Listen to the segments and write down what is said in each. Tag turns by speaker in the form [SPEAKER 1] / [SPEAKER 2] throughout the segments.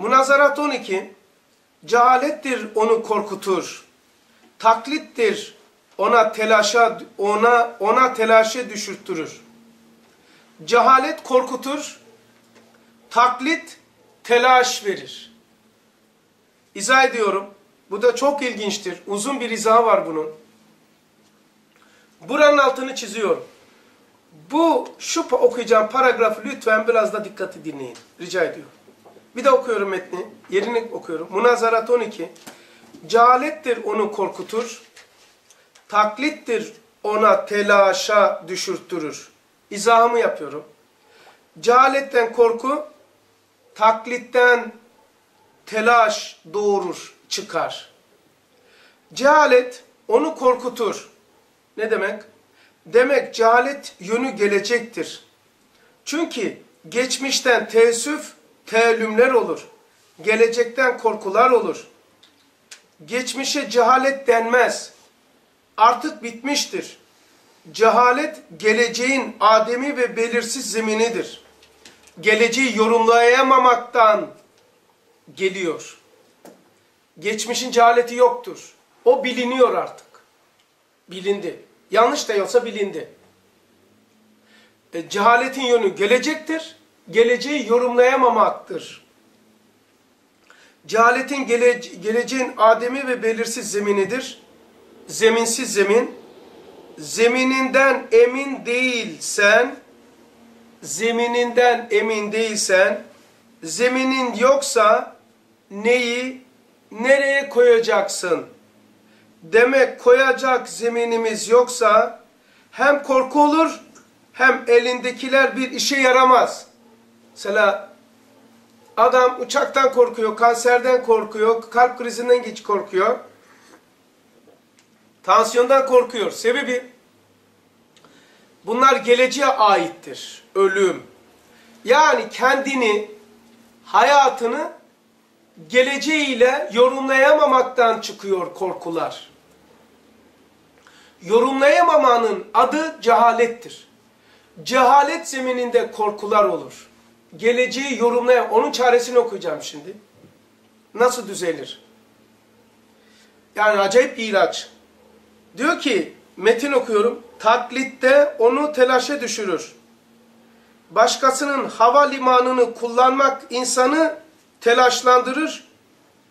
[SPEAKER 1] Munazarat 12. Cehalettir onu korkutur. Taklittir ona telaşa ona ona telaşa düşürttürür. Cehalet korkutur. Taklit telaş verir. İzah ediyorum. Bu da çok ilginçtir. Uzun bir izahı var bunun. Buranın altını çiziyorum. Bu şu okuyacağım paragrafı lütfen biraz da dikkatli dinleyin. Rica ediyorum. Bir de okuyorum metni. Yerini okuyorum. Munazarat 12. Cehalettir onu korkutur. Taklittir ona telaşa düşürttürür. İzahımı yapıyorum. Cehaletten korku, taklitten telaş doğurur, çıkar. Cehalet onu korkutur. Ne demek? Demek cehalet yönü gelecektir. Çünkü geçmişten teessüf, teellümler olur. Gelecekten korkular olur. Geçmişe cehalet denmez. Artık bitmiştir. Cehalet geleceğin ademi ve belirsiz zeminidir. Geleceği yorumlayamamaktan geliyor. Geçmişin cehaleti yoktur. O biliniyor artık. Bilindi. Yanlış da olsa bilindi. E, cehaletin yönü gelecektir. Geleceği yorumlayamamaktır. Cehaletin gele, geleceğin ademi ve belirsiz zeminidir. Zeminsiz zemin. Zemininden emin değilsen, zemininden emin değilsen, zeminin yoksa neyi nereye koyacaksın? Demek koyacak zeminimiz yoksa hem korku olur hem elindekiler bir işe yaramaz. Mesela adam uçaktan korkuyor, kanserden korkuyor, kalp krizinden geç korkuyor. Tansiyondan korkuyor. Sebebi bunlar geleceğe aittir. Ölüm. Yani kendini, hayatını geleceğiyle yorumlayamamaktan çıkıyor korkular. Yorumlayamamanın adı cehalettir. Cehalet zemininde korkular olur. Geleceği yorumlayam, onun çaresini okuyacağım şimdi. Nasıl düzelir? Yani acayip bir ilaç. Diyor ki, metin okuyorum, taklitte onu telaşa düşürür. Başkasının havalimanını kullanmak insanı telaşlandırır,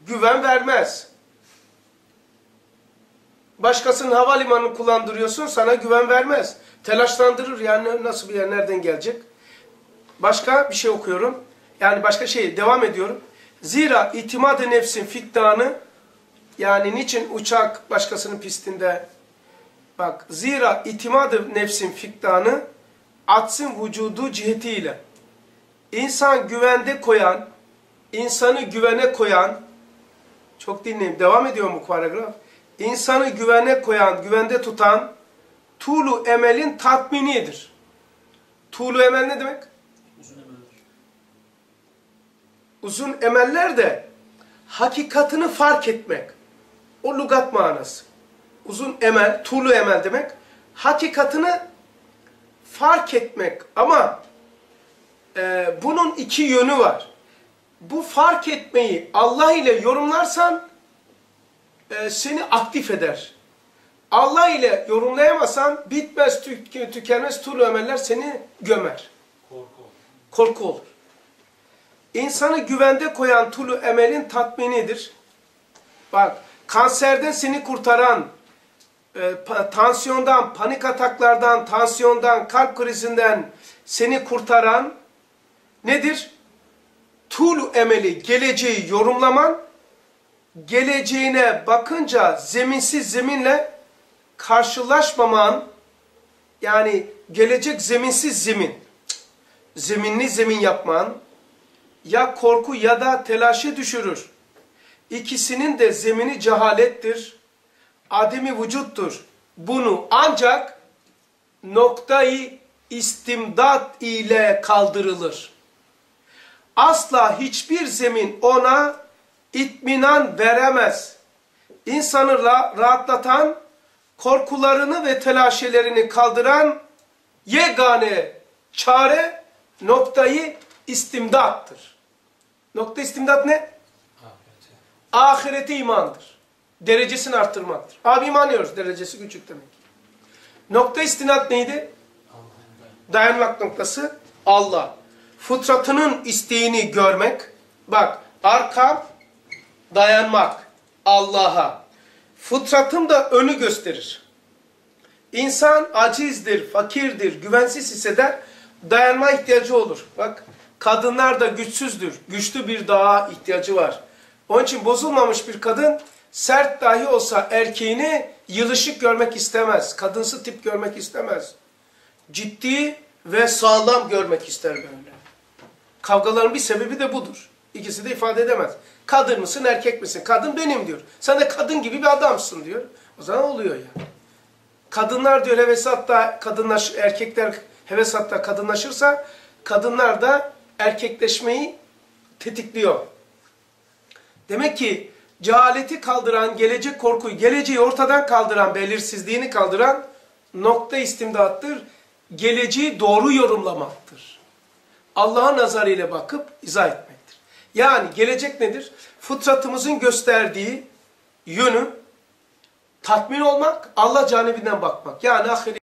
[SPEAKER 1] güven vermez. Başkasının havalimanını kullandırıyorsun, sana güven vermez. Telaşlandırır yani nasıl bir yer, nereden gelecek? Başka bir şey okuyorum. Yani başka şey, devam ediyorum. Zira itimat-ı nefsin fiktanı, yani niçin uçak başkasının pistinde, bak zira itimat-ı nefsin fiktanı, atsın vücudu cihetiyle. İnsan güvende koyan, insanı güvene koyan, çok dinleyin, devam ediyor bu paragraf. İnsanı güvene koyan, güvende tutan, tuğlu emelin tatminidir. Tuğlu emel ne demek?
[SPEAKER 2] Uzun emeller.
[SPEAKER 1] De hakikatını fark etmek. O lugat manası. Uzun emel, tuğlu emel demek. Hakikatını fark etmek. Ama e, bunun iki yönü var. Bu fark etmeyi Allah ile yorumlarsan e, seni aktif eder. Allah ile yorumlayamazsan bitmez, tük tükenmez tuğlu emeller seni gömer.
[SPEAKER 2] Korku.
[SPEAKER 1] Olur. İnsanı güvende koyan tulu emelin tatminidir. Bak, kanserden seni kurtaran, e, tansiyondan, panik ataklardan, tansiyondan, kalp krizinden seni kurtaran nedir? Tulu emeli, geleceği yorumlaman, geleceğine bakınca zeminsiz zeminle karşılaşmaman, yani gelecek zeminsiz zemin, zeminli zemin yapman, ya korku ya da telaşı düşürür. İkisinin de zemini cehalettir, ademi vücuttur. Bunu ancak noktayı istimdat ile kaldırılır. Asla hiçbir zemin ona itminan veremez. İnsanı rahatlatan, korkularını ve telaşelerini kaldıran yegane çare noktayı istimdattır. Nokta istimdat ne? Ahirete imandır. Derecesini arttırmaktır. Abi iman ediyoruz. Derecesi küçük demek. Nokta istinat neydi? Dayanmak noktası Allah. Fıtratının isteğini görmek. Bak arkam dayanmak Allah'a. Fıtratım da önü gösterir. İnsan acizdir, fakirdir, güvensiz hisseder, dayanma ihtiyacı olur. Bak, kadınlar da güçsüzdür, güçlü bir dağa ihtiyacı var. Onun için bozulmamış bir kadın, sert dahi olsa erkeğini yılışık görmek istemez, kadınsı tip görmek istemez. Ciddi ve sağlam görmek ister böyle. Kavgaların bir sebebi de budur. İkisi de ifade edemez. Kadın mısın, erkek misin? Kadın benim diyor. Sen de kadın gibi bir adamsın diyor. O zaman oluyor ya. Kadınlar diyor hevesatta kadınlaş, erkekler hevesatta kadınlaşırsa kadınlar da erkekleşmeyi tetikliyor. Demek ki cehaleti kaldıran, gelecek korkuyu, geleceği ortadan kaldıran, belirsizliğini kaldıran nokta istimdattır. Geleceği doğru yorumlamaktır. Allah'a nazarıyla bakıp izah etmektir. Yani gelecek nedir? Fıtratımızın gösterdiği yönü tatmin olmak, Allah canibinden bakmak. Yani ahiret